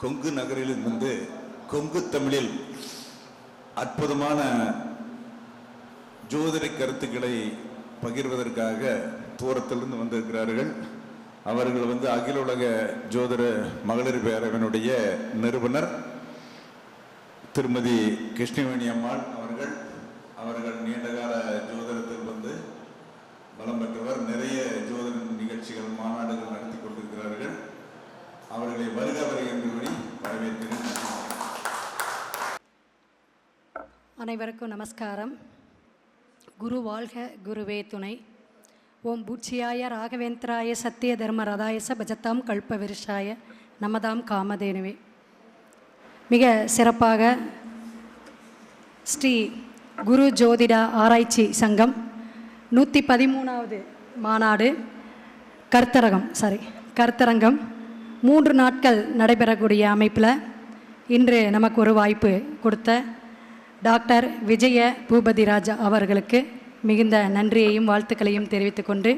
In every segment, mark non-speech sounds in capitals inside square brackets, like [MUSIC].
கொங்கு நகரிலிருந்து கொங்கு தமிழில் அற்புதமான ஜோதிட கருத்துக்களை பகிர்வதற்காக தூரத்திலிருந்து வந்திருக்கிறார்கள். அவர்கள் வந்து அகில உலக ஜோதிட மகளிர் பேரவனுடைய நிறுவனர் திருமதி கிருஷ்ணவேணி அம்மாள் அவர்கள். அவர்கள் நீண்டகால ஜோதிடத்தில் வந்து பலம் பெற்றவர். நிறைய ஜோதிட நிகழ்ச்சிகள் மாநாடுகள் நடத்தி அவர்களை வருக வருகின்றபடி வரவேற்கிறேன். அனைவருக்கும் நமஸ்காரம். குரு வாழ்க குருவே துணை. ஓம் பூச்சியாய ராகவேந்திராய சத்திய தர்ம ரதாயச பஜத்தாம் கல்ப விருஷாய நமதாம் காமதேனுவே. மிக சிறப்பாக ஸ்ரீ குரு ஜோதிடா ஆராய்ச்சி சங்கம் நூற்றி பதிமூணாவது மாநாடு கர்த்தரகம் சாரி கர்த்தரங்கம் மூன்று நாட்கள் நடைபெறக்கூடிய அமைப்பில் இன்று நமக்கு ஒரு வாய்ப்பு கொடுத்த டாக்டர் விஜய பூபதி ராஜா அவர்களுக்கு மிகுந்த நன்றியையும் வாழ்த்துக்களையும் தெரிவித்துக்கொண்டு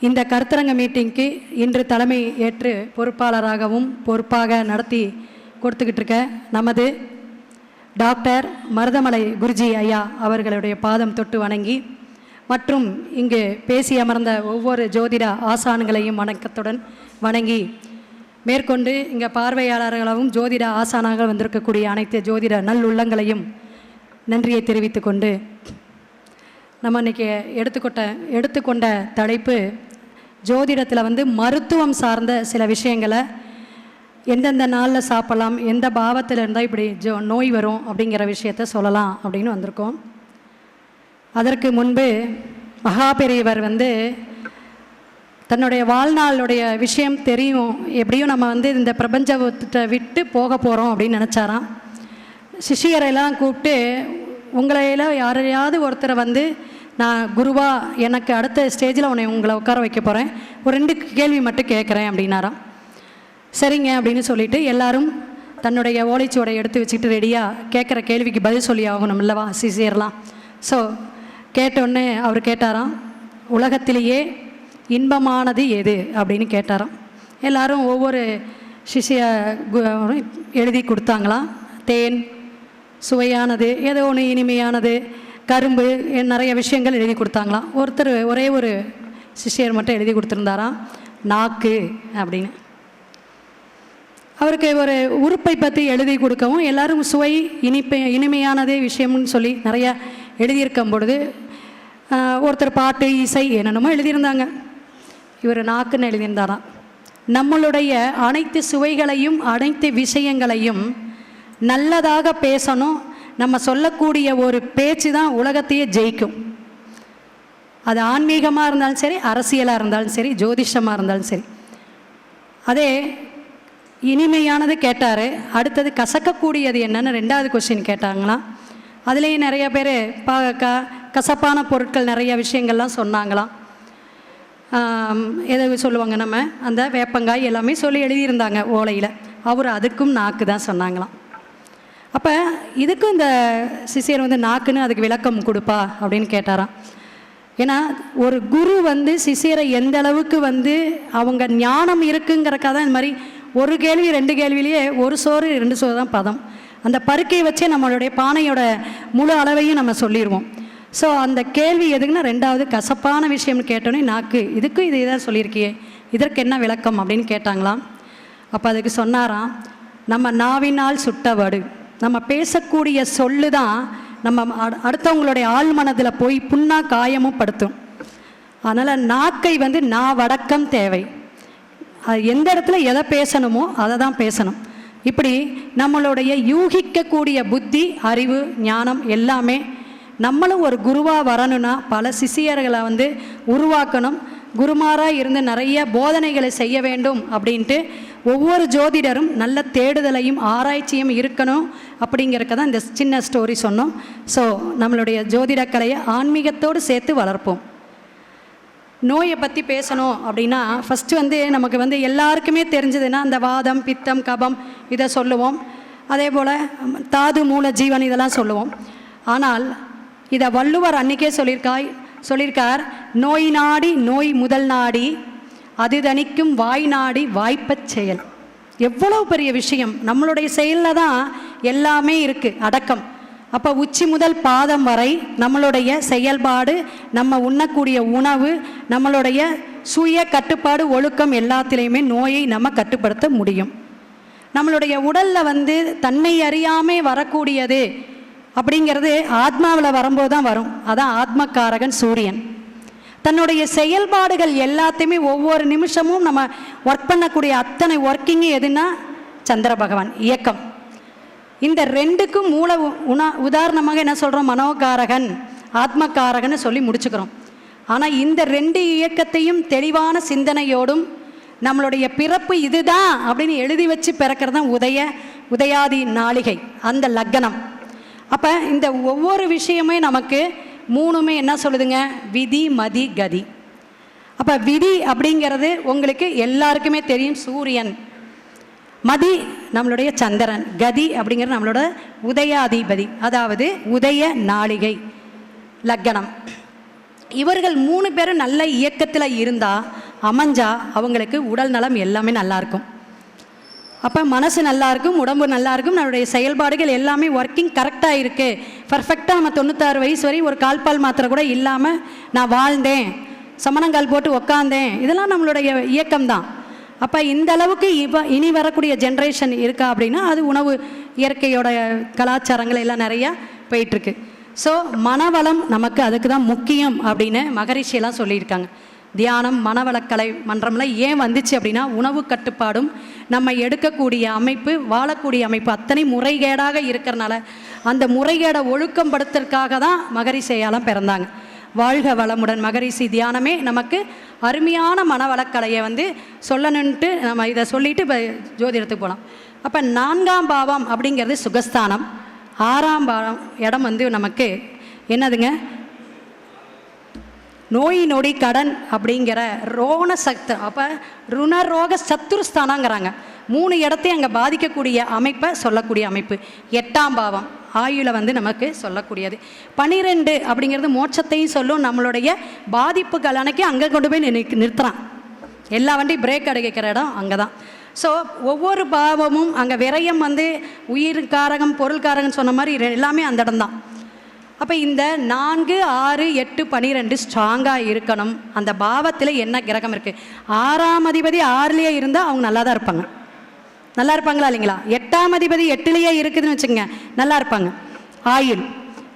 இந்த கருத்தரங்க மீட்டிங்க்கு இன்று தலைமை ஏற்று பொறுப்பாளராகவும் பொறுப்பாக நடத்தி கொடுத்துக்கிட்டு இருக்க நமது டாக்டர் மருதமலை குருஜி ஐயா அவர்களுடைய பாதம் தொட்டு வணங்கி மற்றும் இங்கு பேசி அமர்ந்த ஒவ்வொரு ஜோதிட ஆசான்களையும் வணக்கத்துடன் வணங்கி மேற்கொண்டு இங்கே பார்வையாளர்களாகவும் ஜோதிட ஆசானாக வந்திருக்கக்கூடிய அனைத்து ஜோதிட நல்லுள்ளங்களையும் நன்றியை தெரிவித்துக்கொண்டு நம்ம இன்னைக்கு எடுத்துக்கொட்ட எடுத்துக்கொண்ட தலைப்பு ஜோதிடத்தில் வந்து மருத்துவம் சார்ந்த சில விஷயங்களை எந்தெந்த நாளில் சாப்பிடலாம் எந்த பாவத்தில் இருந்தால் இப்படி ஜோ நோய் வரும் அப்படிங்கிற விஷயத்த சொல்லலாம் அப்படின்னு வந்திருக்கோம். அதற்கு முன்பு மகாபெரியவர் வந்து தன்னுடைய வாழ்நாளுடைய விஷயம் தெரியும். எப்படியும் நம்ம வந்து இந்த பிரபஞ்சத்தை விட்டு போக போகிறோம் அப்படின்னு நினச்சாராம். சிஷியரையெல்லாம் கூப்பிட்டு உங்களையில யாரையாவது ஒருத்தரை வந்து நான் குருவா எனக்கு அடுத்த ஸ்டேஜில் உன்னை உங்களை உட்கார வைக்க போகிறேன் ஒரு ரெண்டு கேள்வி மட்டும் கேட்குறேன் அப்படின்னாராம். சரிங்க அப்படின்னு சொல்லிட்டு எல்லாரும் தன்னுடைய ஓலைச்சுவடை எடுத்து வச்சுக்கிட்டு ரெடியாக கேட்குற கேள்விக்கு பதில் சொல்லி ஆகணும் இல்லவா சிசியர்லாம் ஸோ கேட்டோடனே அவர் கேட்டாராம் உலகத்திலேயே இன்பமானது எது அப்படின்னு கேட்டாராம். எல்லாரும் ஒவ்வொரு சிஷிய கு- எழுதி கொடுத்தாங்களாம். தேன் சுவையானது ஏதோ ஒன்று இனிமையானது கரும்பு நிறைய விஷயங்கள் எழுதி கொடுத்தாங்களாம். ஒருத்தர் ஒரே ஒரு சிஷ்யர் மட்டும் எழுதி கொடுத்துருந்தாராம். நாக்கு அப்படின்னு. அவருக்கு ஒரு உறுப்பை பற்றி எழுதி கொடுக்கவும் எல்லாரும் சுவை இனிப்பு இனிமையானதே விஷயம்னு சொல்லி நிறைய எழுதியிருக்கும் பொழுது ஒருத்தர் பாட்டு இசை என்னென்னமோ எழுதியிருந்தாங்க. இவர் நாக்குன்னு எழுதியிருந்தாராம். நம்மளுடைய அனைத்து சுவைகளையும் அனைத்து விஷயங்களையும் நல்லதாக பேசணும். நம்ம சொல்லக்கூடிய ஒரு பேச்சு தான் உலகத்தையே ஜெயிக்கும். அது ஆன்மீகமாக இருந்தாலும் சரி அரசியலாக இருந்தாலும் சரி ஜோதிஷமாக இருந்தாலும் சரி. அதே இனிமையானது கேட்டார். அடுத்தது கசக்கக்கூடியது என்னன்னு ரெண்டாவது கொஸ்டின் கேட்டாங்களாம். அதுலேயும் நிறைய பேர் பா க கசப்பான பொருட்கள் நிறைய விஷயங்கள்லாம் சொன்னாங்களாம். எதை சொல்லுவாங்க நம்ம? அந்த வேப்பங்காய் எல்லாமே சொல்லி எழுதியிருந்தாங்க ஓலையில். அவர் அதுக்கும் நாக்கு தான் சொன்னாங்களாம். அப்போ இதுக்கும் இந்த சிஷியர் வந்து நாக்குன்னு அதுக்கு விளக்கம் கொடுப்பா அப்படின்னு கேட்டாராம். ஏன்னா ஒரு குரு வந்து சிஷியரை எந்த அளவுக்கு வந்து அவங்க ஞானம் இருக்குங்கிறக்காக தான் இந்த மாதிரி ஒரு கேள்வி ரெண்டு கேள்வியிலேயே ஒரு சோறு ரெண்டு சோறு தான் பதம். அந்த பருக்கையை வச்சே நம்மளுடைய பானையோட முழு அளவையும் நம்ம சொல்லிடுவோம் ஸோ அந்த கேள்வி எதுக்குன்னா ரெண்டாவது கசப்பான விஷயம்னு கேட்டோன்னே நாக்கு இதுக்கும் இது இதாக சொல்லியிருக்கியே இதற்கு என்ன விளக்கம்? அப்படின்னு கேட்டாங்களாம். அப்போ அதுக்கு சொன்னாராம் நம்ம நாவினால் சுட்ட வடு நம்ம பேசக்கூடிய சொல்லு தான் நம்ம அடு- அடுத்தவங்களுடைய ஆள் மனதில் போய் புண்ணா காயமும் படுத்தும். அதனால் நாக்கை வந்து நான் வடக்கம் தேவை. அது எந்த இடத்துல எதை பேசணுமோ அதை தான் பேசணும். இப்படி நம்மளுடைய யூகிக்கக்கூடிய புத்தி அறிவு ஞானம் எல்லாமே நம்மளும் ஒரு குருவாக வரணும்னா பல சிஷியர்களை வந்து உருவாக்கணும். குருமாராக இருந்து நிறைய போதனைகளை செய்ய வேண்டும் அப்படின்ட்டு ஒவ்வொரு ஜோதிடரும் நல்ல தேடுதலையும் ஆராய்ச்சியும் இருக்கணும் அப்படிங்கிறக்க தான் இந்த சின்ன ஸ்டோரி சொன்னோம். ஸோ நம்மளுடைய ஜோதிடக்கலையை ஆன்மீகத்தோடு சேர்த்து வளர்ப்போம். நோயை பற்றி பேசணும் அப்படின்னா ஃபஸ்ட்டு வந்து நமக்கு வந்து எல்லாருக்குமே தெரிஞ்சதுன்னா அந்த வாதம் பித்தம் கபம் இதை சொல்லுவோம். அதே போல் தாது மூல ஜீவன் இதெல்லாம் சொல்லுவோம். ஆனால் இதை வள்ளுவர் அன்னைக்கே சொல்லியிருக்காய் சொல்லியிருக்கார் நோய் நாடி நோய் முதல் நாடி அது தணிக்கும் வாய் நாடி வாய்ப்பச் செயல். எவ்வளவு பெரிய விஷயம். நம்மளுடைய செயலில் தான் எல்லாமே இருக்குது அடக்கம். அப்போ உச்சி முதல் பாதம் வரை நம்மளுடைய செயல்பாடு நம்ம உண்ணக்கூடிய உணவு நம்மளுடைய சுய கட்டுப்பாடு ஒழுக்கம் எல்லாத்திலையுமே நோயை நம்ம கட்டுப்படுத்த முடியும். நம்மளுடைய உடலில் வந்து தன்னை அறியாமே வரக்கூடியது அப்படிங்கிறது ஆத்மாவில் வரும்போது தான் வரும். அதான் ஆத்மக்காரகன் சூரியன். தன்னுடைய செயல்பாடுகள் எல்லாத்தையுமே ஒவ்வொரு நிமிஷமும் நம்ம ஒர்க் பண்ணக்கூடிய அத்தனை ஒர்க்கிங் எதுனா சந்திர பகவான் இயக்கம். இந்த ரெண்டுக்கும் மூல உ- உணா உதாரணமாக என்ன சொல்கிறோம் மனோகாரகன் ஆத்மகாரகன்னு சொல்லி முடிச்சுக்கிறோம். ஆனால் இந்த ரெண்டு இயக்கத்தையும் தெளிவான சிந்தனையோடும் நம்மளுடைய பிறப்பு இதுதான் அப்படின்னு எழுதி வச்சு பிறக்கிறது தான் உதய உதயாதி நாளிகை அந்த லக்கணம். அப்போ இந்த ஒவ்வொரு விஷயமே நமக்கு மூணுமே என்ன சொல்லுதுங்க? விதி மதி கதி. அப்போ விதி அப்படிங்கிறது உங்களுக்கு எல்லாருக்குமே தெரியும் சூரியன். மதி நம்மளுடைய சந்திரன். கதி அப்படிங்கிறது நம்மளோட உதயாதிபதி அதாவது உதய நாளிகை லக்கணம் இவர்கள் மூணு பேரும் நல்ல இயக்கத்தில் இருந்தால் அமைஞ்சா அவங்களுக்கு உடல் நலம் எல்லாமே நல்லாயிருக்கும் அப்போ மனசு நல்லா இருக்கும் உடம்பு நல்லா இருக்கும் நம்மளுடைய செயல்பாடுகள் எல்லாமே ஒர்க்கிங் கரெக்டாக இருக்குது பர்ஃபெக்டாக நம்ம தொண்ணூத்தாறு வயசு வரை ஒரு கால்பால் மாத்திரை கூட இல்லாமல் நான் வாழ்ந்தேன். சமணங்கால் போட்டு உக்காந்தேன். இதெல்லாம் நம்மளுடைய இயக்கம் தான். அப்போ இந்த அளவுக்கு இவ இனி வரக்கூடிய ஜென்ரேஷன் இருக்கா அப்படின்னா அது உணவு இயற்கையோட கலாச்சாரங்கள் எல்லாம் நிறையா போயிட்டுருக்கு. ஸோ மனவளம் நமக்கு அதுக்கு தான் முக்கியம் அப்படின்னு மகரிஷியெல்லாம் சொல்லியிருக்காங்க. தியானம் மனவளக்கலை மன்றம்லாம் ஏன் வந்துச்சு அப்படின்னா உணவு கட்டுப்பாடும் நம்ம எடுக்கக்கூடிய அமைப்பு வாழக்கூடிய அமைப்பு அத்தனை முறைகேடாக இருக்கிறனால அந்த முறைகேடை ஒழுக்கம் படுத்துறதுக்காக தான் மகரிசையாலம் பிறந்தாங்க. வாழ்க வளமுடன் மகரிஷி தியானமே நமக்கு அருமையான மனவளக்கலையை வந்து சொல்லணுன்ட்டு நம்ம இதை சொல்லிட்டு இப்போ ஜோதிடத்துக்கு போகலாம் அப்போ நான்காம் பாவம் அப்படிங்கிறது சுகஸ்தானம். ஆறாம் பாவம் இடம் வந்து நமக்கு என்னதுங்க? நோய் நொடி கடன் அப்படிங்கிற ரோண சக்தி. அப்போ ருணரோக சத்துருஸ்தானாங்கிறாங்க. மூணு இடத்தையும் அங்கே பாதிக்கக்கூடிய அமைப்பை சொல்லக்கூடிய அமைப்பு. எட்டாம் பாவம் ஆயுளை வந்து நமக்கு சொல்லக்கூடியது. பனிரெண்டு அப்படிங்கிறது மோட்சத்தையும் சொல்லும். நம்மளுடைய பாதிப்புகள் அன்னைக்கு அங்கே கொண்டு போய் நிறு நிறுத்துறான். எல்லா வண்டியும் பிரேக் அடைக்கிற இடம் அங்கே தான் ஸோ ஒவ்வொரு பாவமும் அங்கே விரயம் வந்து உயிர் காரகம் பொருள்காரகம் சொன்ன மாதிரி எல்லாமே அந்த இடம் தான் அப்போ இந்த நான்கு ஆறு எட்டு பனிரெண்டு ஸ்ட்ராங்காக இருக்கணும். அந்த பாவத்தில் என்ன கிரகம் இருக்குது ஆறாம் அதிபதி ஆறுலேயே இருந்தால் அவங்க நல்லா தான் இருப்பாங்க. நல்லா இருப்பாங்களா இல்லைங்களா? எட்டாம் அதிபதி எட்டுலேயே இருக்குதுன்னு வச்சுக்கோங்க. நல்லா இருப்பாங்க. ஆயுள்.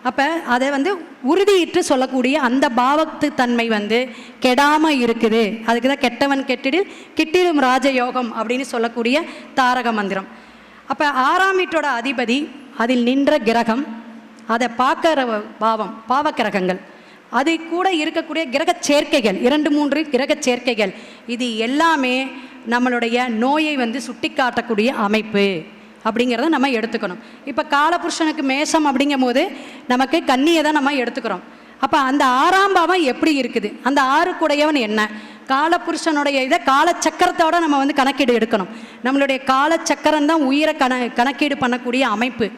அப்போ அதை வந்து உறுதியிட்டு சொல்லக்கூடிய அந்த பாவத்து தன்மை வந்து கெடாமல் இருக்குது. அதுக்கு தான் கெட்டவன் கெட்டிடில் கிட்டிடும் ராஜயோகம் அப்படின்னு சொல்லக்கூடிய தாரக மந்திரம். அப்போ ஆறாம் வீட்டோட அதிபதி அதில் நின்ற கிரகம் அதை பார்க்குற பாவம் பாவக்கிரகங்கள். அது கூட இருக்கக்கூடிய கிரக சேர்க்கைகள் இரண்டு மூன்று கிரக சேர்க்கைகள். இது எல்லாமே நம்மளுடைய நோயை வந்து சுட்டி காட்டக்கூடிய அமைப்பு அப்படிங்கிறத நம்ம எடுத்துக்கணும். இப்போ காலபுருஷனுக்கு மேஷம் அப்படிங்கும் போது நமக்கு கன்னியை தான் நம்ம எடுத்துக்கிறோம். அப்போ அந்த ஆறாம் பாவம் எப்படி இருக்குது? அந்த ஆறுக்குடையவன் என்ன? காலபுருஷனுடைய இதை காலச்சக்கரத்தோட நம்ம வந்து கணக்கீடு எடுக்கணும். நம்மளுடைய காலச்சக்கரம் தான் உயிரை கண கணக்கீடு பண்ணக்கூடிய அமைப்பு.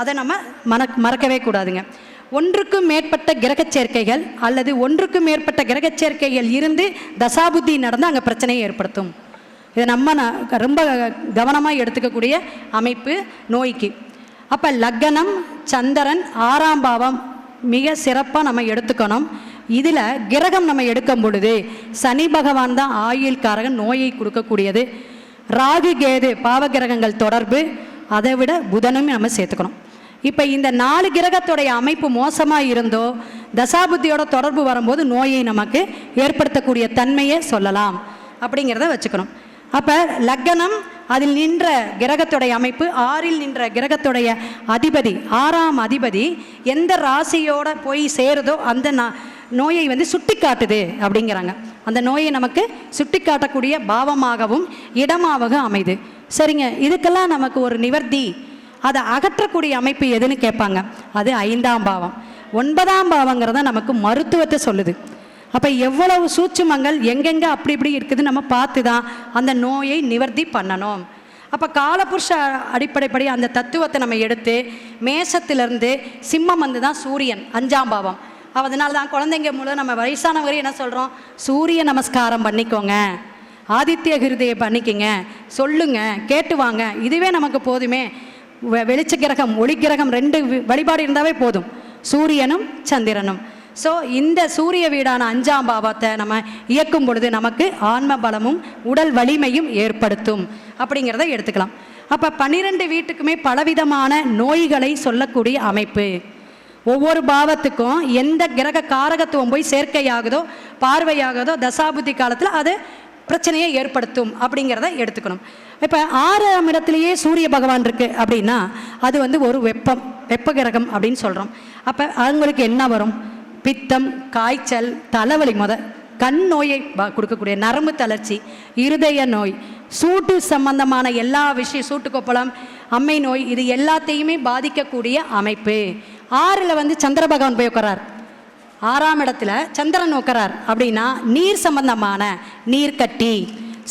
அதை நம்ம மன மறக்கவே கூடாதுங்க. ஒன்றுக்கும் மேற்பட்ட கிரகச் சேர்க்கைகள் அல்லது ஒன்றுக்கும் மேற்பட்ட கிரகச்சேர்க்கைகள் இருந்து தசாபுத்தி நடந்து அங்கே பிரச்சனையை ஏற்படுத்தும். இதை நம்ம ந- ரொம்ப கவனமாக எடுத்துக்கக்கூடிய அமைப்பு நோய்க்கு. அப்போ லக்னம் சந்திரன் ஆறாம் பாவம் மிக சிறப்பாக நம்ம எடுத்துக்கணும். இதில் கிரகம் நம்ம எடுக்கும் பொழுது சனி பகவான் தான் ஆயுள்காரகன் நோயை கொடுக்கக்கூடியது. ராகு கேது பாவகிரகங்கள் தொடர்பு அதை விட புதனும் நம்ம சேர்த்துக்கணும். இப்போ இந்த நாலு கிரகத்துடைய அமைப்பு மோசமாக இருந்தோ தசாபுத்தியோட தொடர்பு வரும்போது நோயை நமக்கு ஏற்படுத்தக்கூடிய தன்மையை சொல்லலாம். அப்படிங்கிறத வச்சுக்கணும். அப்போ லக்னம் அதில் நின்ற கிரகத்துடைய அமைப்பு ஆறில் நின்ற கிரகத்துடைய அதிபதி ஆறாம் அதிபதி எந்த ராசியோட போய் சேருதோ அந்த நா- நோயை வந்து சுட்டி காட்டுது அப்படிங்கிறாங்க. அந்த நோயை நமக்கு சுட்டி காட்டக்கூடிய பாவமாகவும் இடமாகவும் அமைது. சரிங்க இதுக்கெல்லாம் நமக்கு ஒரு நிவர்த்தி. அதை அகற்றக்கூடிய அமைப்பு எதுன்னு கேட்பாங்க. அது ஐந்தாம் பாவம். ஒன்பதாம் பாவங்கிறத நமக்கு மருத்துவத்தை சொல்லுது. அப்போ எவ்வளவு சூட்சுமங்கள் எங்கெங்கே அப்படி இப்படி இருக்குது நம்ம பார்த்து தான் அந்த நோயை நிவர்த்தி பண்ணணும். அப்போ காலபுருஷ அடிப்படைப்படி அந்த தத்துவத்தை நம்ம எடுத்து மேசத்திலிருந்து சிம்மம் வந்து தான் சூரியன் அஞ்சாம் பாவம். அதனால தான் குழந்தைங்க மூலம் நம்ம வயசானவரையும் என்ன சொல்கிறோம் சூரிய நமஸ்காரம் பண்ணிக்கோங்க. ஆதித்ய ஹிருதயை பண்ணிக்கோங்க. சொல்லுங்க கேட்டு வாங்க. இதுவே நமக்கு போதுமே. வெளிச்ச கிரகம் ஒளி கிரகம் ரெண்டு வழிபாடு இருந்தாவே போதும். சூரியனும் சந்திரனும். ஸோ இந்த சூரிய வீடான அஞ்சாம் பாவத்தை நம்ம இயக்கும் பொழுது நமக்கு ஆன்ம பலமும் உடல் வலிமையும் ஏற்படுத்தும். அப்படிங்கிறத எடுத்துக்கலாம். அப்போ பன்னிரெண்டு வீட்டுக்குமே பலவிதமான நோய்களை சொல்லக்கூடிய அமைப்பு. ஒவ்வொரு பாவத்துக்கும் எந்த கிரக காரகத்துவம் போய் சேர்க்கையாகுதோ பார்வையாகுதோ தசாபுத்தி காலத்தில் அது பிரச்சனையை ஏற்படுத்தும் அப்படிங்கிறத எடுத்துக்கணும். இப்போ ஆறாம் இடத்துலையே சூரிய பகவான் இருக்குது அப்படின்னா அது வந்து ஒரு வெப்பம் வெப்ப கிரகம் அப்படின்னு சொல்கிறோம் அப்போ அவங்களுக்கு என்ன வரும்? பித்தம் காய்ச்சல் தலைவலி முத கண் நோயை கொடுக்கக்கூடிய நரம்பு தளர்ச்சி இருதய நோய் சூட்டு சம்பந்தமான எல்லா விஷயம் சூட்டு கொப்பளம் அம்மை நோய் இது எல்லாத்தையுமே பாதிக்கக்கூடிய அமைப்பு. ஆறில் வந்து சந்திர பகவான் போய் உட்காரார் ஆறாம் இடத்துல சந்திரன் உட்காரார் அப்படின்னா நீர் சம்பந்தமான நீர்க்கட்டி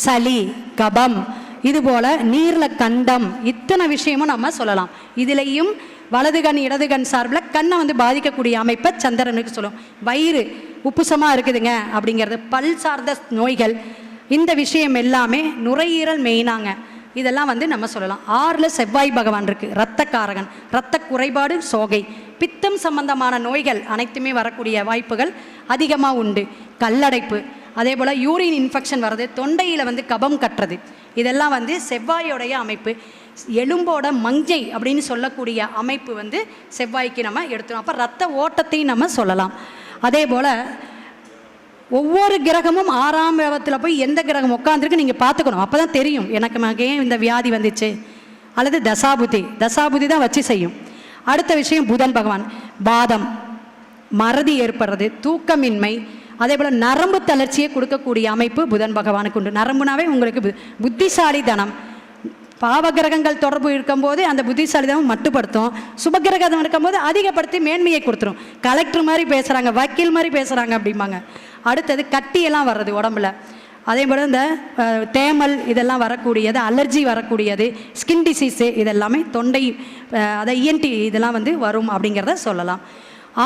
சளி கபம் இது போல நீர்ல கண்டம் இத்தனை விஷயமும் நம்ம சொல்லலாம். இதுலேயும் வலது கண் இடது கண் சார்பில் கண்ணை வந்து பாதிக்கக்கூடிய அமைப்பை சந்திரனுக்கு சொல்லும். வயிறு உப்புசமாக இருக்குதுங்க அப்படிங்கிறது பல் சார்ந்த நோய்கள். இந்த விஷயம் எல்லாமே நுரையீரல் மெயினாங்க. இதெல்லாம் வந்து நம்ம சொல்லலாம். ஆறில் செவ்வாய் பகவான் இருக்குது இரத்தக்காரகன் இரத்த குறைபாடு சோகை. பித்தம் சம்பந்தமான நோய்கள் அனைத்துமே வரக்கூடிய வாய்ப்புகள் அதிகமாக உண்டு. கல்லடைப்பு அதே போல் யூரின் இன்ஃபெக்ஷன் வர்றது தொண்டையில் வந்து கபம் கட்டுறது. இதெல்லாம் வந்து செவ்வாயோடைய அமைப்பு. எலும்போட மஞ்சை அப்படின்னு சொல்லக்கூடிய அமைப்பு வந்து செவ்வாய்க்கு நம்ம எடுத்துரும் அப்போ ரத்த ஓட்டத்தையும் நம்ம சொல்லலாம். அதே போல் ஒவ்வொரு கிரகமும் ஆறாம் இடத்துல போய் எந்த கிரகம் உட்காந்துருக்கு நீங்கள் பார்த்துக்கணும். அப்போ தான் தெரியும் எனக்கு மகன் இந்த வியாதி வந்துச்சு? அல்லது தசாபுதி தசாபுதி தான் வச்சு செய்யும். அடுத்த விஷயம் புதன் பகவான். பாதம். மறதி ஏற்படுறது தூக்கமின்மை அதே போல் நரம்பு தளர்ச்சியை கொடுக்கக்கூடிய அமைப்பு புதன் பகவானுக்கு உண்டு. நரம்புனாவே உங்களுக்கு பு- புத்திசாலித்தனம் பாவகிரகங்கள் தொடர்பு இருக்கும்போது அந்த புத்திசாலிதனம் மட்டுப்படுத்தும். சுபகிரகம் இருக்கும்போது அதிகப்படுத்தி மேன்மையை கொடுத்துரும். கலெக்டர் மாதிரி பேசுகிறாங்க வக்கீல் மாதிரி பேசுகிறாங்க அப்படிம்பாங்க. அடுத்தது கட்டியெல்லாம் வர்றது உடம்புல. அதே போல் இந்த தேமல் இதெல்லாம் வரக்கூடியது அலர்ஜி வரக்கூடியது ஸ்கின் டிசீஸு இதெல்லாமே தொண்டை அதை இஎன்டி இதெல்லாம் வந்து வரும் அப்படிங்கிறத சொல்லலாம்.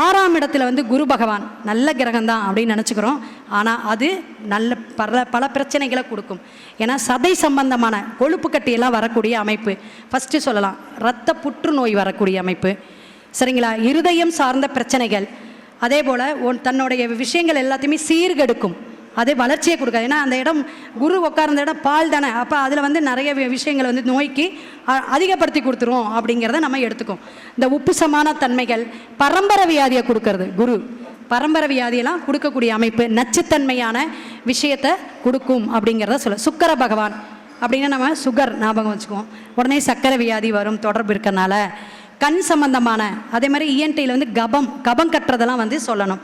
ஆறாம் இடத்துல வந்து குரு பகவான் நல்ல கிரகம் தான் அப்படின்னு நினச்சிக்கிறோம். ஆனால் அது நல்ல பல பல பிரச்சனைகளை கொடுக்கும். ஏன்னா சதை சம்பந்தமான கொழுப்பு கட்டியெல்லாம் வரக்கூடிய அமைப்பு. ஃபஸ்ட்டு சொல்லலாம் இரத்த புற்றுநோய் வரக்கூடிய அமைப்பு. சரிங்களா? இருதயம் சார்ந்த பிரச்சனைகள் அதே போல் ஒன் தன்னுடைய விஷயங்கள் எல்லாத்தையுமே சீர்கெடுக்கும். அதே வளர்ச்சியை கொடுக்காது. ஏன்னா அந்த இடம் குரு உட்கார்ந்த இடம் பால் தானே. அப்போ அதில் வந்து நிறைய விஷயங்களை வந்து நோய்க்கு அ- அதிகப்படுத்தி கொடுத்துரும் அப்படிங்கிறத நம்ம எடுத்துக்கோம். இந்த உப்பு சமான தன்மைகள் பரம்பரை வியாதியை கொடுக்கறது குரு. பரம்பரை வியாதியெல்லாம் கொடுக்கக்கூடிய அமைப்பு நச்சுத்தன்மையான விஷயத்தை கொடுக்கும் அப்படிங்கிறத சொல்ல. சுக்கர பகவான் அப்படின்னா நம்ம சுகர் ஞாபகம் வச்சுக்குவோம். உடனே சக்கரை வியாதி வரும் தொடர்பு இருக்கறனால. கண் சம்பந்தமான அதே மாதிரி இஎன்டியில் வந்து கபம் கபம் கட்டுறதெல்லாம் வந்து சொல்லணும்.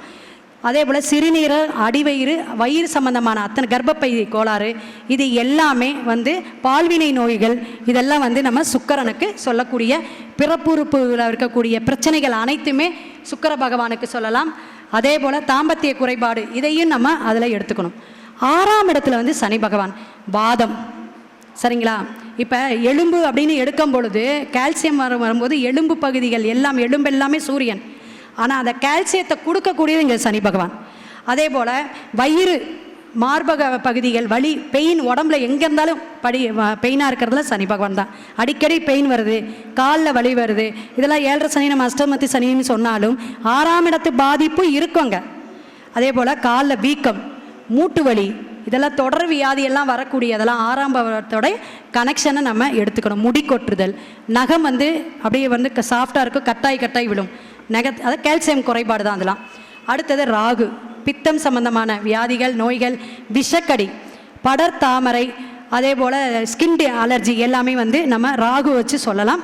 அதே போல் சிறுநீரல் அடிவயிறு வயிறு சம்பந்தமான அத்தனை கர்ப்பப்பை கோளாறு இது எல்லாமே வந்து பால்வினை நோய்கள் இதெல்லாம் வந்து நம்ம சுக்கரனுக்கு சொல்லக்கூடிய பிறப்புறுப்புல இருக்கக்கூடிய பிரச்சனைகள் அனைத்துமே சுக்கர பகவானுக்கு சொல்லலாம். அதே போல் தாம்பத்திய குறைபாடு இதையும் நம்ம அதில் எடுத்துக்கணும். ஆறாம் இடத்துல வந்து சனி பகவான் வாதம். சரிங்களா? இப்போ எலும்பு அப்படின்னு எடுக்கும் பொழுது கால்சியம் வர வரும்போது எலும்பு பகுதிகள் எல்லாம் எலும்பு எல்லாமே சூரியன். ஆனால் அந்த கால்சியத்தை கொடுக்கக்கூடியது இங்கே சனி பகவான். அதே போல் வயிறு மார்பக பகுதிகள் வலி பெயின் உடம்புல எங்கே இருந்தாலும் படி பெயினாக இருக்கிறதுல சனி பகவான் தான். அடிக்கடி பெயின் வருது காலில் வலி வருது. இதெல்லாம் ஏழரை சனி நம்ம அஷ்டமத்தி சனின்னு சொன்னாலும் ஆறாம் இடத்து பாதிப்பு இருக்குங்க. அதே போல் காலில் வீக்கம் மூட்டு வலி இதெல்லாம் தொடர் வியாதியெல்லாம் வரக்கூடியதெல்லாம் ஆறாம் பாவத்தோட கனெக்ஷனை நம்ம எடுத்துக்கணும். முடி கொட்டுதல். நகம் வந்து அப்படியே வந்து சாஃப்டாக இருக்கும் கட்டாய் கட்டாய் விழும். நக அது கால்சியம் குறைபாடு தான் அதெல்லாம். அடுத்தது ராகு. பித்தம் சம்பந்தமான வியாதிகள் நோய்கள் விஷக்கடி படர் தாமரை அதே போல் ஸ்கின் அலர்ஜி எல்லாமே வந்து நம்ம ராகு வச்சு சொல்லலாம்.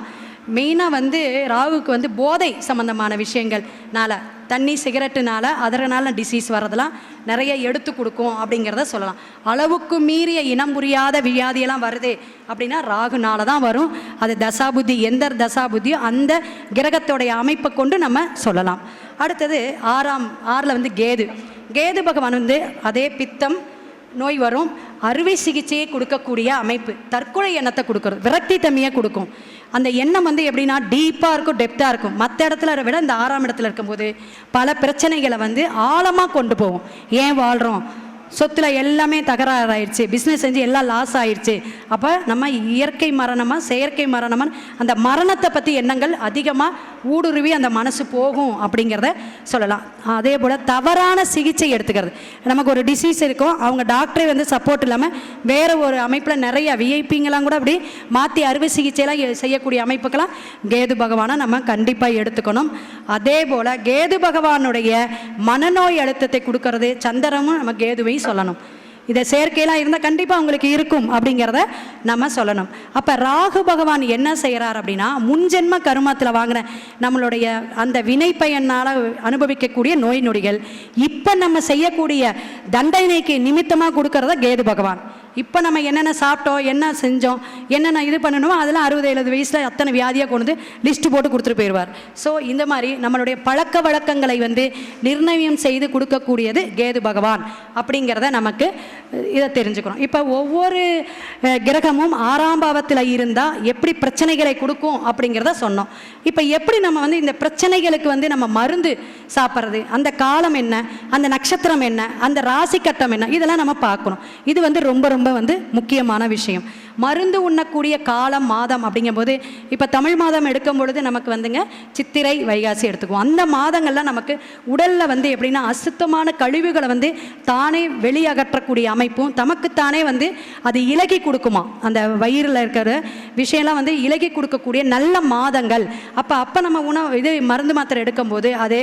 மெயினாக வந்து ராகுக்கு வந்து போதை சம்மந்தமான விஷயங்கள்னால தண்ணி சிகரெட்டுனால அதனால டிசீஸ் வரதெல்லாம் நிறைய எடுத்து கொடுக்கும் அப்படிங்கிறத சொல்லலாம். அளவுக்கு மீறிய இனம் புரியாத வியாதியெல்லாம் வருது அப்படின்னா ராகுனால தான் வரும். அது தசாபுத்தி எந்த தசாபுத்தியோ அந்த கிரகத்தோடைய அமைப்பை கொண்டு நம்ம சொல்லலாம். அடுத்தது ஆறாம் ஆறில் வந்து கேது. கேது பகவான் வந்து அதே பித்தம் நோய் வரும். அறுவை சிகிச்சையை கொடுக்கக்கூடிய அமைப்பு. தற்கொலை எண்ணத்தை கொடுக்கறது விரக்தி தன்மையை கொடுக்கும். அந்த எண்ணம் வந்து எப்படின்னா டீப்பாக இருக்கும் டெப்த்தாக இருக்கும். மற்ற இடத்துல விட இந்த ஆறாம் இடத்துல இருக்கும்போது பல பிரச்சனைகளை வந்து ஆழமாக கொண்டு போகும். ஏன் வாழ்கிறோம் சொத்துல எல்லாமே தகராறாயிருச்சு. பிஸ்னஸ் செஞ்சு எல்லாம் லாஸ் ஆயிடுச்சு அப்போ நம்ம இயற்கை மரணமாக செயற்கை மரணமாக அந்த மரணத்தை பற்றி எண்ணங்கள் அதிகமாக ஊடுருவி அந்த மனசு போகும் அப்படிங்கிறத சொல்லலாம். அதே போல் தவறான சிகிச்சை எடுத்துக்கிறது. நமக்கு ஒரு டிசீஸ் இருக்கும் அவங்க டாக்டரே வந்து சப்போர்ட் இல்லாமல் வேறு ஒரு அமைப்பில் நிறைய விஐபிங்கெல்லாம் கூட அப்படி மாற்றி அறுவை சிகிச்சையெல்லாம் செய்யக்கூடிய அமைப்புக்கெல்லாம் கேது பகவானை நம்ம கண்டிப்பாக எடுத்துக்கணும். அதே போல் கேது பகவானுடைய மனநோய் அழுத்தத்தை கொடுக்கறது சந்திரமும் நம்ம கேதுவையும் சொல்லணும். இதை செயற்கையெல்லாம் இருந்தால் கண்டிப்பாக உங்களுக்கு இருக்கும் அப்படிங்கிறத நம்ம சொல்லணும். அப்போ ராகு பகவான் என்ன செய்கிறார் அப்படின்னா முன்ஜென்ம கருமத்தில் வாங்கின நம்மளுடைய அந்த வினை பயனால் அனுபவிக்கக்கூடிய நோய் நொடிகள் இப்போ நம்ம செய்யக்கூடிய தண்டனைக்கு நிமித்தமாக கொடுக்கறத கேது பகவான். இப்போ நம்ம என்னென்ன சாப்பிட்டோம் என்ன செஞ்சோம் என்னென்ன இது பண்ணணுமோ அதெல்லாம் அறுபது எழுபது வயசில் அத்தனை வியாதியாக கொண்டு வந்து லிஸ்ட்டு போட்டு கொடுத்துட்டு போயிடுவார் ஸோ இந்த மாதிரி நம்மளுடைய பழக்க வழக்கங்களை வந்து நிர்ணயம் செய்து கொடுக்கக்கூடியது கேது பகவான் அப்படிங்கிறத நமக்கு இதை தெரிஞ்சுக்கிறோம் இப்போ ஒவ்வொரு கிரகமும் ஆறாம் பாவத்தில் இருந்தால் எப்படி பிரச்சனைகளை கொடுக்கும் அப்படிங்கிறத சொன்னோம். இப்போ எப்படி நம்ம வந்து இந்த பிரச்சனைகளுக்கு வந்து நம்ம மருந்து சாப்பிட்றது அந்த காலம் என்ன அந்த நட்சத்திரம் என்ன அந்த ராசி கட்டம் என்ன இதெல்லாம் நம்ம பார்க்கணும். இது வந்து ரொம்ப ரொம்ப வந்து முக்கியமான விஷயம். மருந்து உண்ணக்கூடிய காலம் மாதம் அப்படிங்கும்போது இப்போ தமிழ் மாதம் எடுக்கும் பொழுது நமக்கு வந்துங்க சித்திரை வைகாசி எடுத்துக்குவோம். அந்த மாதங்கள்லாம் நமக்கு உடலில் வந்து எப்படின்னா அசுத்தமான கழிவுகளை வந்து தானே வெளியகற்றக்கூடிய அமைப்பும் தமக்குத்தானே வந்து அது இலகி கொடுக்குமா? அந்த வயிறில் இருக்கிற விஷயம்லாம் வந்து இலகி கொடுக்கக்கூடிய நல்ல மாதங்கள். அப்போ அப்போ நம்ம உணவு இது மருந்து மாத்திரை எடுக்கும்போது அது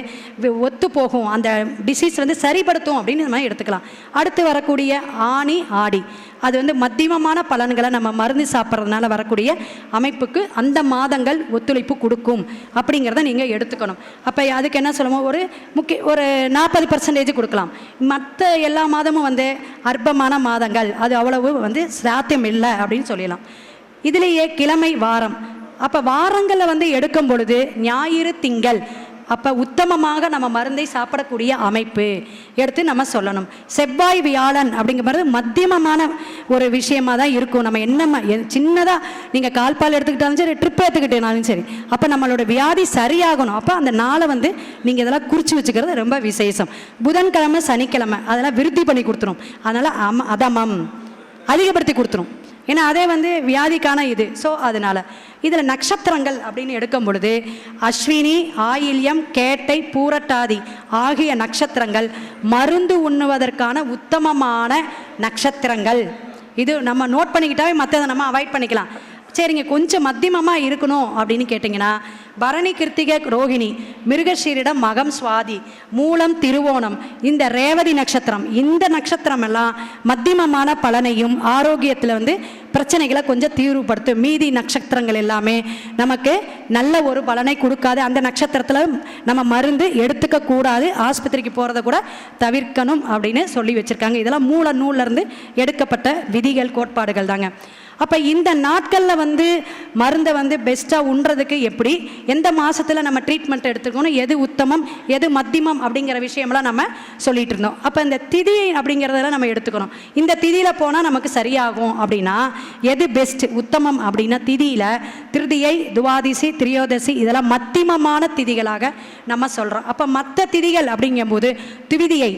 ஒத்து போகும். அந்த டிசீஸ் வந்து சரிப்படுத்தும் அப்படின்னு நம்ம எடுத்துக்கலாம். அடுத்து வரக்கூடிய ஆணி ஆடி. அது வந்து மத்தியமமான பலன்களை நம்ம மருந்து சாப்பிட்றதுனால வரக்கூடிய அமைப்புக்கு அந்த மாதங்கள் ஒத்துழைப்பு கொடுக்கும். அப்படிங்கிறத நீங்கள் எடுத்துக்கணும். அப்போ அதுக்கு என்ன சொல்லுவோம்? ஒரு முக்கிய ஒரு நாற்பது பர்சன்டேஜ் கொடுக்கலாம். மற்ற எல்லா மாதமும் வந்து அற்பமான மாதங்கள். அது அவ்வளவு வந்து சாத்தியம் இல்லை அப்படின்னு சொல்லிடலாம். இதுலேயே கிழமை வாரம். அப்போ வாரங்களில் வந்து எடுக்கும் பொழுது ஞாயிறு திங்கள். அப்போ உத்தமமாக நம்ம மருந்தை சாப்பிடக்கூடிய அமைப்பு எடுத்து நம்ம சொல்லணும். செவ்வாய் வியாழன் அப்படிங்கிறது மத்தியமமான ஒரு விஷயமா தான் இருக்கும். நம்ம என்ன சின்னதாக நீங்கள் கால்பால் எடுத்துக்கிட்டாலும் சரி ட்ரிப் எடுத்துக்கிட்டேனாலும் சரி அப்போ நம்மளோட வியாதி சரியாகணும். அப்போ அந்த நாளை வந்து நீங்கள் இதெல்லாம் குறித்து வச்சுக்கிறது ரொம்ப விசேஷம். புதன்கிழமை சனிக்கிழமை அதெல்லாம் விருத்தி பண்ணி கொடுத்துரும். அதனால் அம அதமம் அதிகப்படுத்தி கொடுத்துரும். ஏன்னா அதே வந்து வியாதிக்கான இது. ஸோ அதனால். இதில் நட்சத்திரங்கள் அப்படின்னு எடுக்கும் பொழுது அஸ்வினி ஆயில்யம் கேட்டை பூரட்டாதி ஆகிய நட்சத்திரங்கள் மருந்து உண்ணுவதற்கான உத்தமமான நட்சத்திரங்கள். இது நம்ம நோட் பண்ணிக்கிட்டாவே மற்றதை நம்ம அவாய்ட் பண்ணிக்கலாம். சரிங்க கொஞ்சம் மத்தியமமாக இருக்கணும் அப்படின்னு கேட்டிங்கன்னா பரணி கிருத்திகை ரோகிணி மிருகஷீரிடம் மகம் சுவாதி மூலம் திருவோணம் இந்த ரேவதி நட்சத்திரம் இந்த நட்சத்திரம் எல்லாம் மத்தியமமான பலனையும் ஆரோக்கியத்தில் வந்து பிரச்சனைகளை கொஞ்சம் தீர்வுபடுத்தும். மீதி நட்சத்திரங்கள் எல்லாமே நமக்கு நல்ல ஒரு பலனை கொடுக்காது. அந்த நட்சத்திரத்தில் நம்ம மருந்து எடுத்துக்க கூடாது. ஆஸ்பத்திரிக்கு போகிறத கூட தவிர்க்கணும் அப்படின்னு சொல்லி வச்சுருக்காங்க. இதெல்லாம் மூல நூல்ல இருந்து எடுக்கப்பட்ட விதிகள் கோட்பாடுகள் தாங்க. அப்போ இந்த நாட்களில் வந்து மருந்தை வந்து பெஸ்ட்டாக உண்றதுக்கு எப்படி? எந்த மாதத்தில் நம்ம ட்ரீட்மெண்ட் எடுத்துக்கணும்? எது உத்தமம்? எது மத்தியமம் அப்படிங்கிற விஷயம்லாம் நம்ம சொல்லிட்டு இருந்தோம். அப்போ இந்த திதி அப்படிங்கிறதெல்லாம் நம்ம எடுத்துக்கணும். இந்த திதியில் போனால் நமக்கு சரியாகும் அப்படின்னா எது பெஸ்ட் உத்தமம் அப்படின்னா திதியில் திருதியை துவாதிசி திரியோதசி இதெல்லாம் மத்தியமமான திதிகளாக நம்ம சொல்கிறோம் அப்போ மற்ற திதிகள் அப்படிங்கும்போது திவிதியை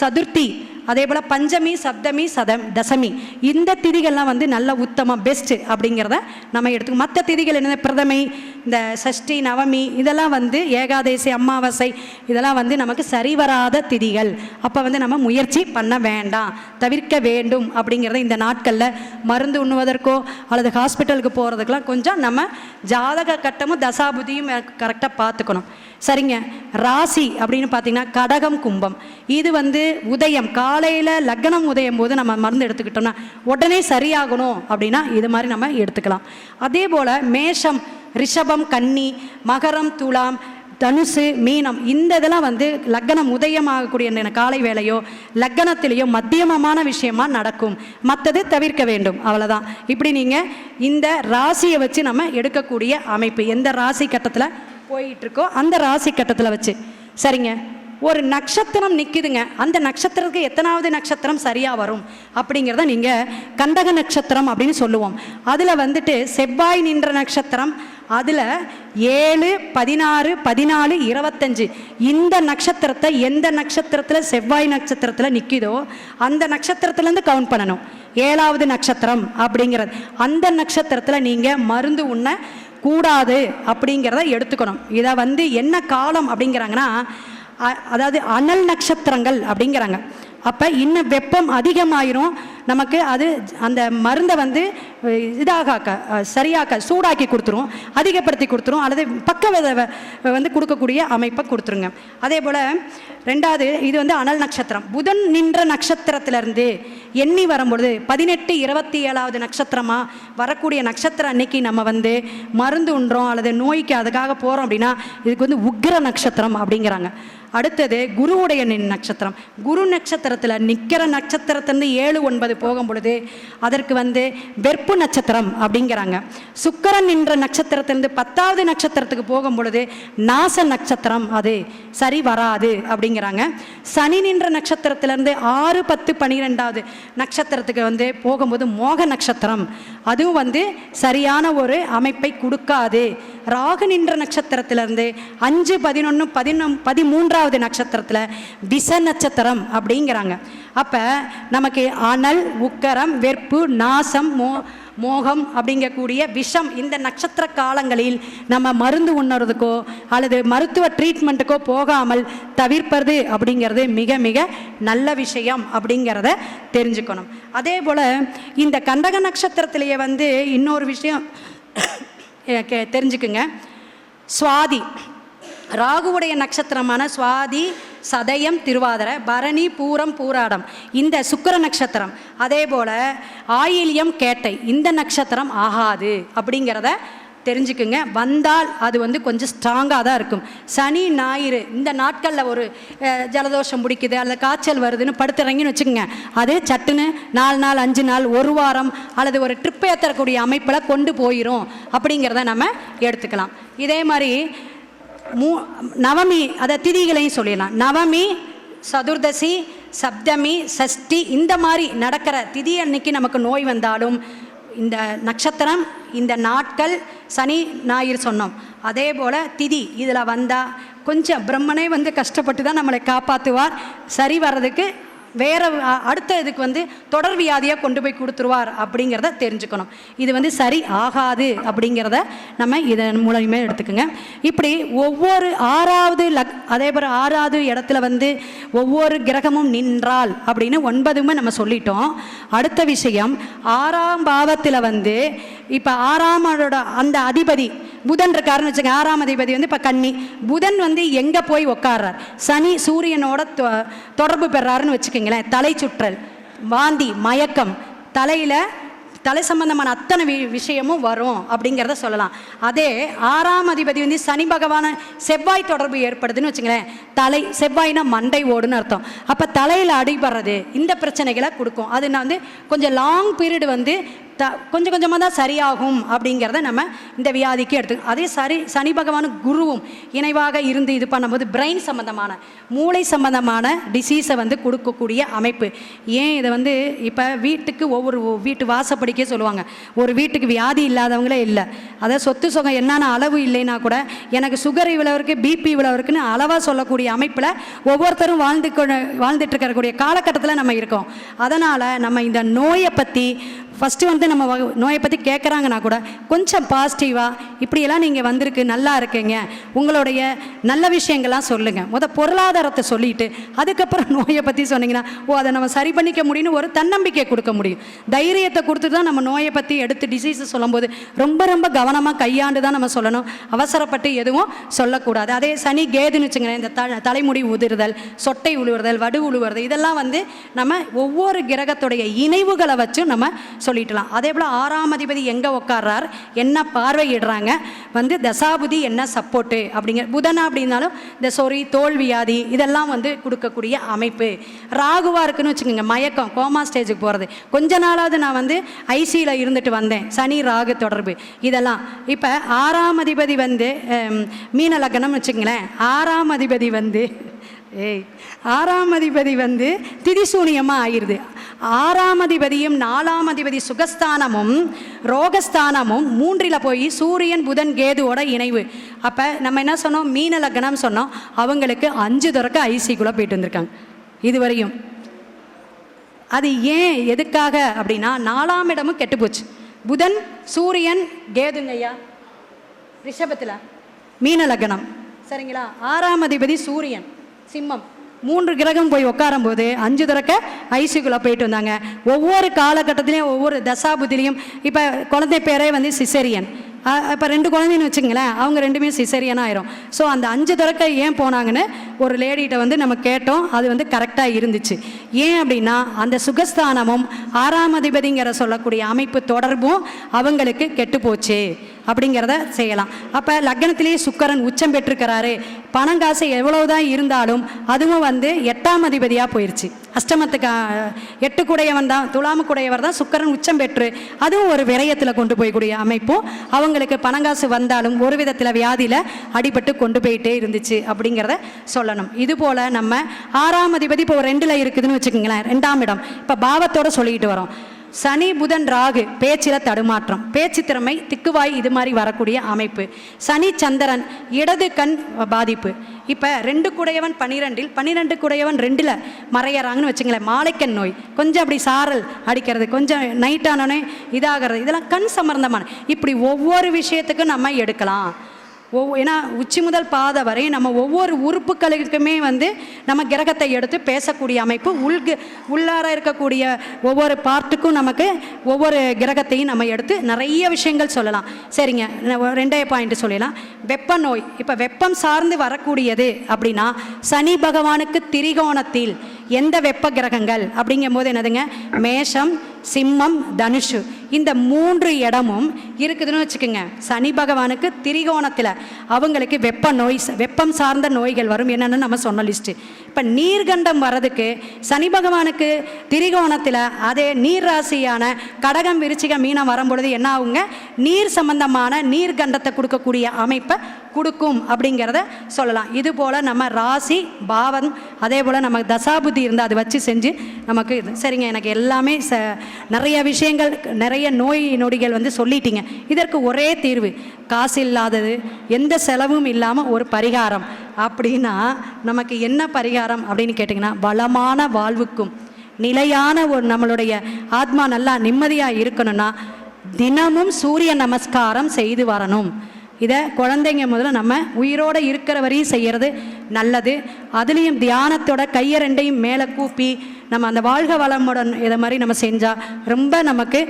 சதுர்த்தி அதே போல் பஞ்சமி சப்தமி சதம் தசமி. இந்த திதிகள்லாம் வந்து நல்ல உத்தமம் பெஸ்ட்டு அப்படிங்கிறத நம்ம எடுத்துக்கோ. மற்ற திதிகள் என்ன பிரதமை இந்த சஷ்டி நவமி இதெல்லாம் வந்து ஏகாதேசி அமாவாசை இதெல்லாம் வந்து நமக்கு சரிவராத திதிகள். அப்போ வந்து நம்ம முயற்சி பண்ண வேண்டாம். தவிர்க்க வேண்டும் அப்படிங்கிறத இந்த நாட்களில் மருந்து உண்ணுவதற்கோ அல்லது ஹாஸ்பிட்டலுக்கு போகிறதுக்கெல்லாம் கொஞ்சம் நம்ம ஜாதக கட்டமும் தசாபுதியும் கரெக்டாக பார்த்துக்கணும். சரிங்க? ராசி அப்படின்னு பார்த்தீங்கன்னா கடகம் கும்பம். இது வந்து உதயம் காலையில் லக்னம் உதயம் போது நம்ம மருந்து எடுத்துக்கிட்டோம்னா உடனே சரியாகணும் அப்படின்னா இது மாதிரி நம்ம எடுத்துக்கலாம். அதே போல் மேஷம் ரிஷபம் கன்னி மகரம் துலாம் தனுசு மீனம் இந்த இதெல்லாம் வந்து லக்னம் உதயமாகக்கூடிய இந்த காலை வேலையோ லக்னத்திலேயோ மத்தியமமான விஷயமா நடக்கும். மற்றது தவிர்க்க வேண்டும். அவ்வளோதான் இப்படி நீங்கள் இந்த ராசியை வச்சு நம்ம எடுக்கக்கூடிய அமைப்பு எந்த ராசி கட்டத்தில் போயிட்டுருக்கோ அந்த ராசி கட்டத்தில் வச்சு. சரிங்க. ஒரு நட்சத்திரம் நிற்குதுங்க அந்த நட்சத்திரத்துக்கு எத்தனாவது நட்சத்திரம் சரியாக வரும்? அப்படிங்கிறத நீங்கள் கண்டக நட்சத்திரம் அப்படின்னு சொல்லுவோம். அதில் வந்துட்டு செவ்வாய் நின்ற நட்சத்திரம் அதில் ஏழு பதினாறு பதினாலு இருபத்தஞ்சு. இந்த நட்சத்திரத்தை எந்த நட்சத்திரத்தில் செவ்வாய் நட்சத்திரத்தில் நிற்கிதோ அந்த நட்சத்திரத்துலேருந்து கவுண்ட் பண்ணணும். ஏழாவது நட்சத்திரம் அப்படிங்கிறது. அந்த நட்சத்திரத்தில் நீங்கள் மருந்து உண்ண கூடாது அப்படிங்கிறத எடுத்துக்கணும். இதை வந்து என்ன காலம் அப்படிங்கிறாங்கன்னா அதாவது அனல் நட்சத்திரங்கள் அப்படிங்கிறாங்க. அப்போ இன்னும் வெப்பம் அதிகமாயிரும். நமக்கு அது அந்த மருந்தை வந்து இதாக இதாகாக்க சரியாக்க சூடாக்கி கொடுத்துரும் அதிகப்படுத்தி கொடுத்துரும் அல்லது பக்க விதவை வந்து கொடுக்கக்கூடிய அமைப்பை கொடுத்துருங்க. அதே போல் ரெண்டாவது இது வந்து அனல் நட்சத்திரம். புதன் நின்ற நட்சத்திரத்திலிருந்து எண்ணி வரும்பொழுது பதினெட்டு இருபத்தி ஏழாவது நட்சத்திரமாக வரக்கூடிய நட்சத்திரம் அன்னைக்கு நம்ம வந்து மருந்து உண்றோம் அல்லது நோய்க்கு அதுக்காக போகிறோம் அப்படின்னா இதுக்கு வந்து உக்கிர நட்சத்திரம் அப்படிங்கிறாங்க. அடுத்தது குருவுடைய நின் நட்சத்திரம். குரு நட்சத்திரத்தில் நிற்கிற நட்சத்திரத்துலேருந்து ஏழு ஒன்பது போகும் பொழுது அதற்கு வந்து வெற்ப நட்சத்திரம் அப்படிங்கிறாங்க. சுக்கிரன் நின்ற நட்சத்திரத்திலிருந்து பத்தாவது நட்சத்திரத்துக்கு போகும் பொழுது நாச நட்சத்திரம் அது. சரி வராது அப்படிங்கிறாங்க. சனி நின்ற நட்சத்திரத்திலிருந்து ஆறு பத்து பனிரெண்டாவது நட்சத்திரத்துக்கு வந்து போகும்போது மோக நட்சத்திரம். அதுவும் வந்து சரியான ஒரு அமைப்பை கொடுக்காது. ராகு நின்ற நட்சத்திரத்திலிருந்து அஞ்சு பதினொன்று பதினொன் பதிமூன்றாவது நட்சத்திரத்தில் விச நட்சத்திரம் அப்படிங்கிறாங்க. அப்போ நமக்கு அனல் உக்கரம் வெறுப்பு நாசம் மோ மோகம் அப்படிங்கக்கூடிய விஷம் இந்த நட்சத்திர காலங்களில் நம்ம மருந்து உண்ணுறதுக்கோ அல்லது மருத்துவ ட்ரீட்மெண்ட்டுக்கோ போகாமல் தவிர்ப்பது அப்படிங்கிறது மிக மிக நல்ல விஷயம் அப்படிங்கிறத தெரிஞ்சுக்கணும். அதே போல் இந்த கண்டக நட்சத்திரத்திலேயே வந்து இன்னொரு விஷயம் [COUGHS] கே- தெரிஞ்சுக்குங்க. சுவாதி. ராகுவுடைய நட்சத்திரமான சுவாதி சதயம் திருவாதிரை பரணி பூரம் பூராடம். இந்த சுக்கிர நட்சத்திரம். அதே போல் ஆயில்யம் கேட்டை. இந்த நட்சத்திரம் ஆகாது. அப்படிங்கிறத தெரிஞ்சுக்குங்க. வந்தால் அது வந்து கொஞ்சம் ஸ்ட்ராங்காக தான் இருக்கும். சனி ஞாயிறு இந்த நாட்களில் ஒரு ஜலதோஷம் பிடிக்குது அல்லது காய்ச்சல் வருதுன்னு படுத்துறீங்கன்னு வச்சுக்கோங்க. அது சட்டுன்னு நாலு நாள் அஞ்சு நாள் ஒரு வாரம் அல்லது ஒரு ட்ரிப் ஏற்றக்கூடிய அமைப்பில் கொண்டு போயிடும் அப்படிங்கிறத நம்ம எடுத்துக்கலாம். இதே மாதிரி மூ நவமி அதை திதிகளையும் சொல்லிடலாம். நவமி சதுர்தசி சப்தமி சஷ்டி இந்த மாதிரி நடக்கிற திதி அன்னைக்கு நமக்கு நோய் வந்தாலும் இந்த நட்சத்திரம் இந்த நாட்கள் சனி ஞாயிறு சொன்னோம். அதே போல் திதி இதில் வந்தால் கொஞ்சம் பிரம்மனே வந்து கஷ்டப்பட்டு தான் நம்மளை காப்பாற்றுவார் சரி வர்றதுக்கு வேறு அடுத்த இதுக்கு வந்து தொடர் வியாதியாக கொண்டு போய் கொடுத்துருவார் அப்படிங்கிறத தெரிஞ்சுக்கணும். இது வந்து சரி ஆகாது அப்படிங்கிறத நம்ம இதன் மூலயமே எடுத்துக்கோங்க. இப்படி ஒவ்வொரு ஆறாவது லக் அதே போல் ஆறாவது இடத்துல வந்து ஒவ்வொரு கிரகமும் நின்றால் அப்படின்னு ஒன்பதுமே நம்ம சொல்லிட்டோம். அடுத்த விஷயம் ஆறாம் பாவத்தில் வந்து இப்போ ஆறாம் அந்த அதிபதி புதன் இருக்காருன்னு வச்சுக்க ஆறாம் அதிபதி வந்து இப்போ கன்னி. புதன் வந்து எங்கே போய் உட்கார்றார் சனி சூரியனோட தொ- தொடர்பு பெறாருன்னு வச்சுக்கோங்களேன். தலை சுற்றல் வாந்தி மயக்கம். தலையில் தலை சம்பந்தமான அத்தனை வி விஷயமும் வரும் அப்படிங்கிறத சொல்லலாம். அதே ஆறாம் அதிபதி வந்து சனி பகவான செவ்வாய் தொடர்பு ஏற்படுதுன்னு வச்சுங்களேன் தலை செவ்வாய்னா மண்டை ஓடுன்னு அர்த்தம். அப்போ தலையில் அடிபடுறது இந்த பிரச்சனைகளை கொடுக்கும். அது நான் வந்து கொஞ்சம் லாங் பீரியட் வந்து த கொஞ்சம் கொஞ்சமாக தான் சரியாகும் அப்படிங்கிறத நம்ம இந்த வியாதிக்கு எடுத்து அதே சரி சனி பகவானும் குருவும் இணைவாக இருந்து இது பண்ணும்போது பிரெயின் சம்மந்தமான மூளை சம்மந்தமான டிசீஸை வந்து கொடுக்கக்கூடிய அமைப்பு. ஏன் இதை வந்து இப்போ வீட்டுக்கு ஒவ்வொரு வீட்டு வாசப்படிக்கே சொல்லுவாங்க. ஒரு வீட்டுக்கு வியாதி இல்லாதவங்களே இல்லை. அதாவது சொத்து சுகம் என்னென்ன அளவு இல்லைன்னா கூட எனக்கு சுகர் இவ்வளோ இருக்குது பிபி இவ்வளோ இருக்குன்னு அளவாக சொல்லக்கூடிய அமைப்பில் ஒவ்வொருத்தரும் வாழ்ந்து வாழ்ந்துட்டு இருக்கக்கூடிய காலகட்டத்தில் நம்ம இருக்கோம். அதனால் நம்ம இந்த நோயை பற்றி ஃபஸ்ட்டு வந்து நம்ம நோயை பற்றி கேட்குறாங்கன்னா கூட கொஞ்சம் பாசிட்டிவாக இப்படியெல்லாம் நீங்கள் வந்திருக்கு நல்லா இருக்கீங்க. உங்களுடைய நல்ல விஷயங்கள்லாம் சொல்லுங்கள் முத பொருளாதாரத்தை சொல்லிட்டு அதுக்கப்புறம் [LAUGHS] நோயை பற்றி சொன்னீங்கன்னா ஓ அதை நம்ம சரி பண்ணிக்க முடியும்னு ஒரு தன்னம்பிக்கை கொடுக்க முடியும். தைரியத்தை கொடுத்து தான் நம்ம நோயை பற்றி எடுத்து டிசீஸை சொல்லும்போது ரொம்ப ரொம்ப கவனமாக கையாண்டு தான் நம்ம சொல்லணும். அவசரப்பட்டு எதுவும் சொல்லக்கூடாது. அதே சனி கேதுன்னு வச்சுங்களேன் இந்த த தலைமுடி உதிர்தல் சொட்டை உழுவுறதல் வடு உழுவுறது இதெல்லாம் வந்து நம்ம ஒவ்வொரு கிரகத்துடைய இணைவுகளை வச்சும் நம்ம சொல்லிட்டலாம். அதே போல் ஆறாம் அதிபதி எங்கே உட்கார்றார் என்ன பார்வையிடுறாங்க? வந்து தசாபுதி என்ன சப்போர்ட்டு அப்படிங்கிற புதனா அப்படின்னாலும் இந்த சொறி தோல்வியாதி இதெல்லாம் வந்து கொடுக்கக்கூடிய அமைப்பு. ராகுவா இருக்குன்னு வச்சுக்கோங்க மயக்கம் கோமா ஸ்டேஜுக்கு போகிறது கொஞ்ச நாளாவது நான் வந்து ஐசியில் இருந்துட்டு வந்தேன். சனி ராகு தொடர்பு. இதெல்லாம். இப்போ ஆறாம் அதிபதி வந்து மீன லக்னம் வச்சுக்கங்களேன். ஆறாம் அதிபதி வந்து ஏய் ஆறாம் அதிபதி வந்து திதிசூனியமாக ஆயிடுது. ஆறாம் அதிபதியும் நாலாம் அதிபதி சுகஸ்தானமும் ரோகஸ்தானமும் மூன்றில் போய் சூரியன் புதன் கேதுவோட இணைவு. அப்போ நம்ம என்ன சொன்னோம்? மீன லக்னம் சொன்னோம். அவங்களுக்கு அஞ்சு துறக்க ஐசிக்குள்ளே போயிட்டு வந்திருக்காங்க. இதுவரையும். அது ஏன் எதுக்காக அப்படின்னா நாலாம் இடமும் கெட்டுப்போச்சு புதன் சூரியன் கேதுங்கய்யா ரிஷபத்தில். மீன லக்னம். சரிங்களா? ஆறாம் அதிபதி சூரியன். சிம்மம். மூன்று கிரகம் போய் உட்காரும்போது அஞ்சு திறக்க ஐசிக்குள்ளே போயிட்டு வந்தாங்க. ஒவ்வொரு காலகட்டத்திலையும் ஒவ்வொரு தசாபுதிலையும் இப்போ குழந்தை பேரே வந்து சிசேரியன். இப்போ ரெண்டு குழந்தைன்னு வச்சுங்களேன் அவங்க ரெண்டுமே சிசேரியனாக ஆயிரும் ஸோ அந்த அஞ்சு திறக்க ஏன் போனாங்கன்னு ஒரு லேடிகிட்ட வந்து நம்ம கேட்டோம் அது வந்து கரெக்டாக இருந்துச்சு. ஏன் அப்படின்னா அந்த சுகஸ்தானமும் ஆறாம் அதிபதிங்கிற சொல்லக்கூடிய அமைப்பு தொடர்பும் அவங்களுக்கு கெட்டு போச்சு அப்படிங்கிறத செய்யலாம். அப்போ லக்னத்திலேயே சுக்கரன் உச்சம் பெற்றிருக்கிறாரு. பணம் காசு எவ்வளவுதான் இருந்தாலும் அதுவும் வந்து எட்டாம் அதிபதியாக போயிடுச்சு அஷ்டமத்துக்கு எட்டு குடையவன் தான் துலாமு குடையவர் தான் சுக்கரன் உச்சம் பெற்று அதுவும் ஒரு விரயத்தில் கொண்டு போய்க்கூடிய அமைப்பும் அவங்களுக்கு பணங்காசு வந்தாலும் ஒரு விதத்தில் வியாதியில் அடிபட்டு கொண்டு போயிட்டே இருந்துச்சு அப்படிங்கிறத சொல்லணும். இது போல் நம்ம ஆறாம் அதிபதி இப்போ ரெண்டில் இருக்குதுன்னு வச்சுக்கோங்களேன். ரெண்டாம் இடம். இப்போ பாவத்தோட சொல்லிக்கிட்டு வரோம். சனி புதன் ராகு பேச்சில் தடுமாற்றம். பேச்சு திறமை திக்குவாய் இது மாதிரி வரக்கூடிய அமைப்பு. சனி சந்திரன் இடது கண் பாதிப்பு. இப்போ ரெண்டு குடையவன் பன்னிரெண்டில் பன்னிரெண்டு குடையவன் ரெண்டில் மறையறாங்கன்னு வச்சுங்களேன் மாலைக்கண் நோய். கொஞ்சம் அப்படி சாரல் அடிக்கிறது கொஞ்சம் நைட் ஆனோடனே இதாகிறது. இதெல்லாம் கண் சம்பந்தமான. இப்படி ஒவ்வொரு விஷயத்துக்கும் நம்ம எடுக்கலாம். ஒவ்வொ ஏன்னா உச்சி முதல் பாதை வரை நம்ம ஒவ்வொரு உறுப்புகளுக்குமே வந்து நம்ம கிரகத்தை எடுத்து பேசக்கூடிய அமைப்பு உள்கு உள்ளார இருக்கக்கூடிய ஒவ்வொரு பார்ட்டுக்கும் நமக்கு ஒவ்வொரு கிரகத்தையும் நம்ம எடுத்து நிறைய விஷயங்கள் சொல்லலாம். சரிங்க ரெண்டே பாயிண்ட் சொல்லலாம் வெப்ப நோய் இப்போ வெப்பம் சார்ந்து வரக்கூடியது அப்படின்னா சனி பகவானுக்கு திரிகோணத்தில் எந்த வெப்ப கிரகங்கள் அப்படிங்கும் போது என்னதுங்க? மேஷம் சிம்மம் தனுஷு. இந்த மூன்று இடமும் இருக்குதுன்னு வச்சுக்கோங்க. சனி பகவானுக்கு திரிகோணத்தில். அவங்களுக்கு வெப்ப நோய் வெப்பம் சார்ந்த நோய்கள் வரும். என்னென்னு நம்ம சொன்ன லிஸ்ட்டு இப்போ நீர்கண்டம் வர்றதுக்கு சனி பகவானுக்கு திரிகோணத்தில் அதே நீர் ராசியான கடகம் விருச்சிக மீனம் வரும்பொழுது என்ன ஆகுங்க? நீர் சம்பந்தமான நீர்கண்டத்தை கொடுக்கக்கூடிய அமைப்பை கொடுக்கும் அப்படிங்கிறத சொல்லலாம். இது போல் நம்ம ராசி பாவம் அதே போல் நமக்கு தசாபுத்தி இருந்தால் அதை வச்சு செஞ்சு நமக்கு இது. சரிங்க எனக்கு எல்லாமே ச நிறைய விஷயங்கள் நிறைய நோய் நொடிகள் வந்து சொல்லிட்டீங்க. இதற்கு ஒரே தீர்வு காசு இல்லாதது எந்த செலவும் இல்லாமல் ஒரு பரிகாரம். அப்படின்னா நமக்கு என்ன பரிகாரம் அப்படின்னு கேட்டிங்கன்னா வளமான வாழ்வுக்கும் நிலையான ஒரு நம்மளுடைய ஆத்மா நல்லா நிம்மதியாக இருக்கணும்னா தினமும் சூரிய நமஸ்காரம் செய்து வரணும். இதை குழந்தைங்க முதல்ல நம்ம உயிரோடு இருக்கிற வரையும் செய்கிறது நல்லது. அதுலேயும் தியானத்தோட கையை ரெண்டையும் மேலே கூப்பி நம்ம அந்த வாழ்க வளமுடன் இதை மாதிரி நம்ம செஞ்சால் ரொம்ப நமக்கு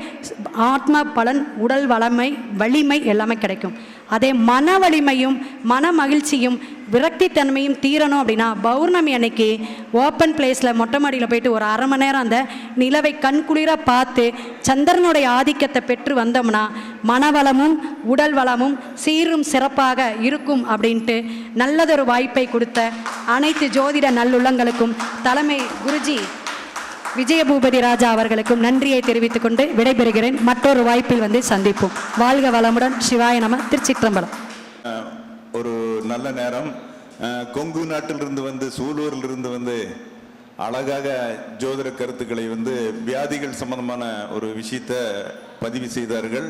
ஆத்ம பலன் உடல் வளமை வலிமை எல்லாமே கிடைக்கும். அதே மன வலிமையும் மன மகிழ்ச்சியும் விரக்தித்தன்மையும் தீரணும் அப்படின்னா பௌர்ணமி அன்னைக்கு ஓப்பன் பிளேஸில் மொட்டை மாடியில் போயிட்டு ஒரு அரை மணி நேரம் அந்த நிலவை கண்குளிர பார்த்து சந்திரனுடைய ஆதிக்கத்தை பெற்று வந்தோம்னா மனவளமும் உடல் வளமும் சீரும் சிறப்பாக இருக்கும் அப்படின்ட்டு நல்லதொரு வாய்ப்பை கொடுத்த அனைத்து ஜோதிட நல்லுள்ளங்களுக்கும் தலைமை குருஜி விஜயபூபதி ராஜா அவர்களுக்கும் நன்றியை தெரிவித்துக் கொண்டு விடைபெறுகிறேன். மற்றொரு வாய்ப்பில் வந்து சந்திப்போம். வாழ்க வளமுடன். சிவாய நம. திருச்சிற்றம்பலம். ஒரு நல்ல நேரம். கொங்கு நாட்டிலிருந்து வந்து சூலூரிலிருந்து வந்து அழகாக ஜோதிட கருத்துக்களை வந்து வியாதிகள் சம்பந்தமான ஒரு விஷயத்த பதிவு செய்தார்கள்.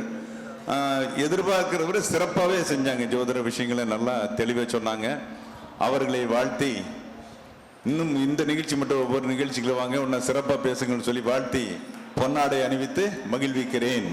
அஹ், எதிர்பார்க்கிறத விட சிறப்பாகவே செஞ்சாங்க. ஜோதிட விஷயங்களை நல்லா தெளிவாக சொன்னாங்க. அவர்களை வாழ்த்தி இன்னும் இந்த நிகழ்ச்சி மட்டும் ஒவ்வொரு நிகழ்ச்சிகளும் வாங்க உன்னை சிறப்பாக பேசுங்கன்னு சொல்லி வாழ்த்தி பொன்னாடை அணிவித்து மகிழ்விக்கிறேன்.